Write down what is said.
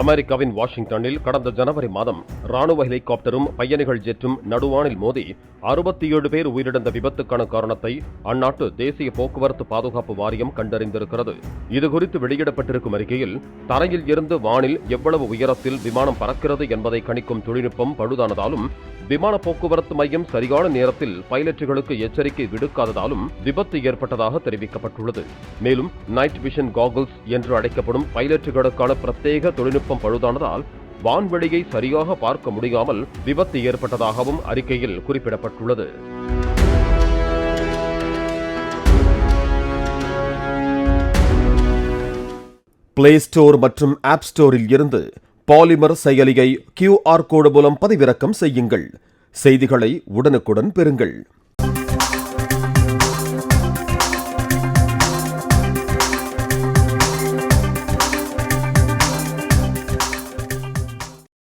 அமெரிக்காவின் வாஷிங்டனில் கடந்த ஜனவரி மாதம் ராணுவ ஹெலிகாப்டரும் பயணிகள் ஜெட்டும் நடுவானில் மோதி அறுபத்தி ஏழு பேர் உயிரிழந்த விபத்துக்கான காரணத்தை அந்நாட்டு தேசிய போக்குவரத்து பாதுகாப்பு வாரியம் கண்டறிந்திருக்கிறது. இதுகுறித்து வெளியிடப்பட்டிருக்கும் அறிக்கையில் தரையில் இருந்து வானில் எவ்வளவு உயரத்தில் விமானம் பறக்கிறது என்பதை கணிக்கும் தொழில்நுட்பம் பழுதானதாலும் விமான போக்குவரத்து மையம் சரியான நேரத்தில் பைலட்டுகளுக்கு எச்சரிக்கை விடுக்காததாலும் விபத்து ஏற்பட்டதாக தெரிவிக்கப்பட்டுள்ளது. மேலும் நைட் விஷன் காகுல்ஸ் என்று அழைக்கப்படும் பைலட்டுகளுக்கான பிரத்யேக தொழில்நுட்பம் பழுதானதால் வான்வெளியை சரியாக பார்க்க முடியாமல் விபத்து ஏற்பட்டதாகவும் அறிக்கையில் குறிப்பிடப்பட்டுள்ளது. பிளே ஸ்டோர் மற்றும் ஆப் ஸ்டோரில் இருந்து பாலிமர் செயலியை கியூஆர் கோடு மூலம் பதிவிறக்கம் செய்யுங்கள். செய்திகளை உடனுக்குடன் பெறுங்கள்.